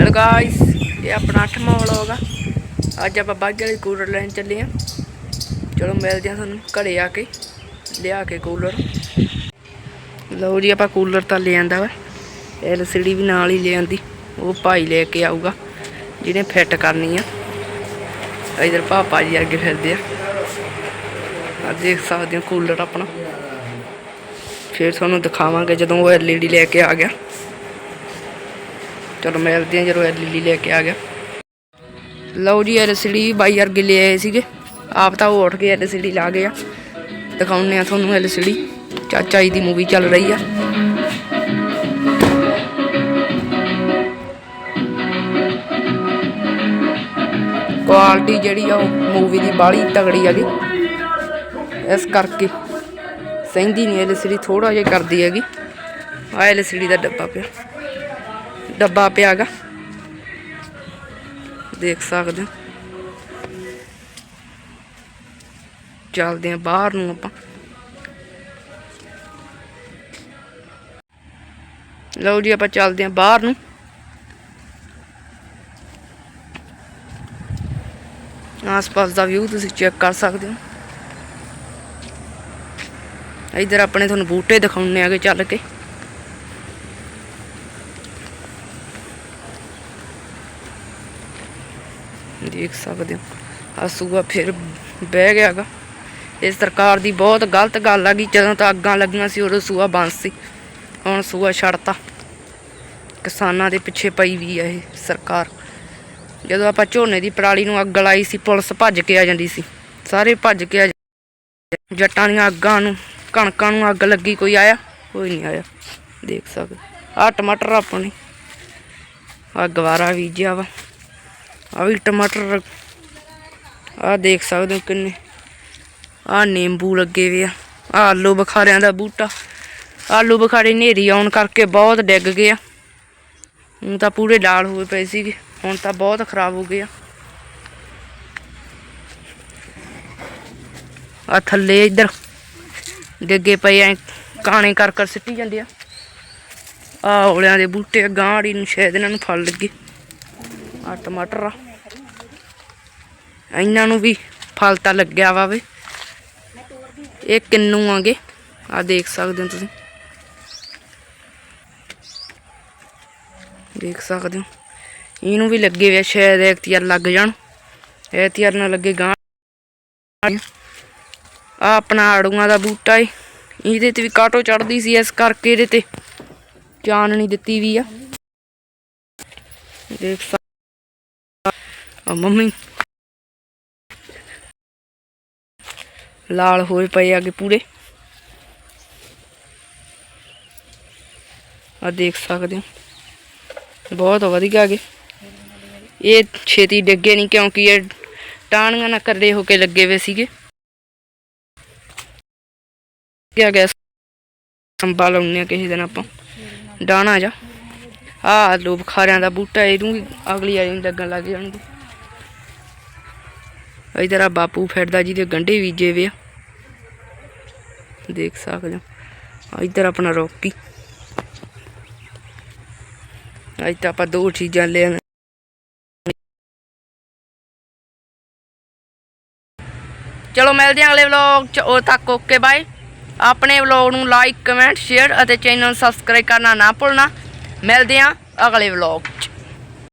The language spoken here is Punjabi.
ਹੈਲੋ ਗਾਇਸ ਇਹ ਆਪਣਾ 8ਵਾਂ ਵਲੌਗ ਆ। ਅੱਜ ਆਪਾਂ ਬਾਗੇ ਵਾਲੀ ਕੂਲਰ ਲੈਣ ਚੱਲੇ ਆ। ਚਲੋ ਮਿਲਦੇ ਆ ਤੁਹਾਨੂੰ ਘਰੇ ਆ ਕੇ, ਲਿਆ ਕੇ ਕੂਲਰ ਲਓ ਜੀ ਆਪਾਂ ਕੂਲਰ ਤਾਂ ਲੈ ਆਂਦਾ ਵਾ। ਐਲਸੀਡੀ ਵੀ ਨਾਲ ਹੀ ਲੈ ਆਂਦੀ। ਉਹ ਭਾਈ ਲੈ ਕੇ ਆਊਗਾ, ਜਿਹਨੇ ਫਿੱਟ ਕਰਨੀ ਆ। ਇਧਰ ਪਾਪਾ ਜੀ ਅੱਗੇ ਫਿਰਦੇ ਆ। ਆ ਦੇਖ ਸਕਦੇ ਹੋ ਕੂਲਰ ਆਪਣਾ। ਫਿਰ ਤੁਹਾਨੂੰ ਦਿਖਾਵਾਂਗੇ ਜਦੋਂ ਉਹ ਐਲਈਡੀ ਲੈ ਕੇ ਆ ਗਿਆ। ਚਲੋ ਮਿਲਦੇ ਹਾਂ ਜਦੋਂ ਐਲਈਡੀ ਲੈ ਕੇ ਆ ਗਿਆ। ਲਓ ਜੀ ਐਲਸੀਡੀ ਬਾਈ ਵਰਗੇ ਲੈ ਆਏ ਸੀਗੇ। ਆਪ ਤਾਂ ਉਹ ਉੱਠ ਕੇ ਐਲਸੀਡੀ ਲਾ ਗਏ ਆ। ਦਿਖਾਉਂਦੇ ਆ ਤੁਹਾਨੂੰ ਐਲਸੀਡੀ ਚਾਚਾ ਜੀ ਦੀ ਮੂਵੀ ਚੱਲ ਰਹੀ ਆ। ਕੁਆਲਿਟੀ ਜਿਹੜੀ ਆ ਉਹ ਮੂਵੀ ਦੀ ਬਾਹਲੀ ਤਗੜੀ ਹੈਗੀ ਇਸ ਕਰਕੇ ਸਹਿੰਦੀ ਨਹੀਂ ਐਲਸੀਡੀ ਥੋੜਾ ਜਿਹਾ ਕਰਦੀ ਹੈਗੀ। ਆ ਐਲਸੀਡੀ ਦਾ ਡੱਬਾ ਪਿਆ। ਡੱਬਾ ਪਿਆਗਾ। ਦੇਖ ਸਕਦੇ ਹੋ। ਚੱਲਦੇ ਆ ਬਾਹਰ ਨੂੰ ਆਪਾਂ। ਲਓ ਜੀ, ਆਪਾਂ ਚੱਲਦੇ ਆ ਬਾਹਰ ਨੂੰ। ਆਸ-ਪਾਸ ਦਾ ਵਿਊ ਤੁਸੀਂ ਚੈੱਕ ਕਰ ਸਕਦੇ ਹੋ। ਇਧਰ ਆਪਣੇ ਤੁਹਾਨੂੰ ਬੂਟੇ ਦਿਖਾਉਣੇ ਆਗੇ ਚੱਲ ਕੇ। ਦੇਖ ਸਕਦੇ ਹੋ। ਆ ਸੂਆ ਫਿਰ ਬਹਿ ਗਿਆਗਾ। ਇਹ ਸਰਕਾਰ ਦੀ ਬਹੁਤ ਗਲਤ ਗੱਲ ਆ ਗਈ ਜਦੋਂ ਤਾਂ ਅੱਗਾਂ ਲੱਗੀਆਂ ਸੀ, ਉਦੋਂ ਸੂਆ ਬੰਦ ਸੀ। ਹੁਣ ਸੂਆ ਛੱਡਤਾ। ਕਿਸਾਨਾਂ ਦੇ ਪਿੱਛੇ ਪਈ ਵੀ ਆ ਇਹ ਸਰਕਾਰ। ਜਦੋਂ ਆਪਾਂ ਝੋਨੇ ਦੀ ਪਰਾਲੀ ਨੂੰ ਅੱਗ ਲਾਈ ਸੀ, ਪੁਲਿਸ ਭੱਜ ਕੇ ਆ ਜਾਂਦੀ ਸੀ। ਸਾਰੇ ਭੱਜ ਕੇ ਆ ਜਾਂ- ਜੱਟਾਂ ਦੀਆਂ ਅੱਗਾਂ ਨੂੰ, ਕਣਕਾਂ ਨੂੰ ਅੱਗ ਲੱਗੀ, ਕੋਈ ਆਇਆ? ਕੋਈ ਨਹੀਂ ਆਇਆ। ਦੇਖ ਸਕਦੇ। ਆ ਟਮਾਟਰ ਆਪਣੇ। ਆ ਗਵਾਰਾ ਬੀਜਿਆ ਵਾ। ਆ ਵੀ ਟਮਾਟਰ ਆ ਦੇਖ ਸਕਦੇ ਹੋ ਕਿੰਨੇ। ਆ ਨਿੰਬੂ ਲੱਗੇ ਵੇ ਆ। ਆਲੂ ਬਖਾਰਿਆਂ ਦਾ ਬੂਟਾ। ਆਲੂ ਬੁਖਾਰੇ ਨੇਰੀ ਆਉਣ ਕਰਕੇ ਬਹੁਤ ਡਿੱਗ ਗਏ ਆ। ਹੁਣ ਤਾਂ ਪੂਰੇ ਲਾਲ ਹੋਏ ਪਏ ਸੀਗੇ। ਹੁਣ ਤਾਂ ਬਹੁਤ ਖਰਾਬ ਹੋ ਗਏ ਆ। ਆ ਥੱਲੇ ਇੱਧਰ ਡਿੱਗੇ ਪਏ ਐ ਕਾਣੇ ਕਰ ਕਰ ਸਿੱਟੀ ਜਾਂਦੇ ਆ। ਆ ਔਲਿਆਂ ਦੇ ਬੂਟੇ ਗਾਂੜੀ ਨੂੰ ਸ਼ਾਇਦ ਇਹਨਾਂ ਨੂੰ ਫਲ ਲੱਗੇ। ਆ ਟਮਾਟਰ ਆ। ਇਹਨਾਂ ਨੂੰ ਵੀ ਫਲ ਤਾਂ ਲੱਗਿਆ ਵਾ ਵੇ। ਇਹ ਕਿੰਨੂ ਆਗੇ। ਆ ਦੇਖ ਸਕਦੇ ਹੋ ਤੁਸੀਂ। ਦੇਖ ਸਕਦੇ ਹੋ। ਇਹਨੂੰ ਵੀ ਲੱਗੇ ਵੇ ਸ਼ਾਇਦ ਐਕਟੀਆਰ ਲੱਗ ਜਾਣ। ਐਤਿਆਰ ਨਾ ਲੱਗੇ ਗਾਂ। ਆ ਆਪਣਾ ਆੜੂਆਂ ਦਾ ਬੂਟਾ ਏ। ਇਹਦੇ ਤੇ ਵੀ ਕਾਟੋ ਚੜਦੀ ਸੀ ਇਸ ਕਰਕੇ ਇਹਦੇ ਤੇ ਚਾਨਣੀ ਦਿੱਤੀ ਵੀ ਆ। ਦੇਖ ਸਕ ਮੰਮੀ ਲਾਲ ਹੋਏ ਪਏ ਆਗੇ ਪੂਰੇ। ਆ ਦੇਖ ਸਕਦੇ ਹੋ। ਬਹੁਤ ਵਧੀਆ ਗੇ ਇਹ ਛੇਤੀ ਡਿੱਗੇ ਨਹੀਂ ਕਿਉਂਕਿ ਇਹ ਟਾਹਣੀਆਂ ਨਾਲ ਕਰੜੇ ਹੋ ਕੇ ਲੱਗੇ ਹੋਏ ਸੀਗੇ। ਕਿਆ ਗਿਆ। ਸੰਭਾਲ ਲਾਉਂਦੇ ਆ ਕਿਸੇ ਦਿਨ ਆਪਾਂ। ਡਾਣਾ ਜਾ। ਆ ਲੋ ਬੁਖਾਰਿਆਂ ਦਾ ਬੂਟਾ, ਇਹਨੂੰ ਵੀ ਅਗਲੀ ਵਾਰੀ ਨੂੰ ਲੱਗਣ ਲੱਗ ਜਾਣਗੇ। ਇਧਰ ਆ ਬਾਪੂ ਫਿਰਦਾ ਜਿਹਦੇ ਗੰਢੇ ਬੀਜੇ ਵੇ ਆ। ਦੇਖ ਸਕਦੇ ਹੋ। ਆ ਇਧਰ ਆਪਣਾ ਰੋਕੀ ਅੱਜ ਤਾਂ ਆਪਾਂ ਦੋ ਚੀਜ਼ਾਂ ਲੈ ਚਲੋ ਮਿਲਦੇ ਹਾਂ ਅਗਲੇ ਵਲੌਗ ਚ। ਉਦੋਂ ਤੱਕ ਓਕੇ ਬਾਏ ਆਪਣੇ ਵਲੌਗ ਨੂੰ ਲਾਈਕ ਕਮੈਂਟ ਸ਼ੇਅਰ ਅਤੇ ਚੈਨਲ ਸਬਸਕ੍ਰਾਈਬ ਕਰਨਾ ਨਾ ਭੁੱਲਣਾ। ਮਿਲਦੇ ਹਾਂ ਅਗਲੇ ਵਲੌਗ ਚ।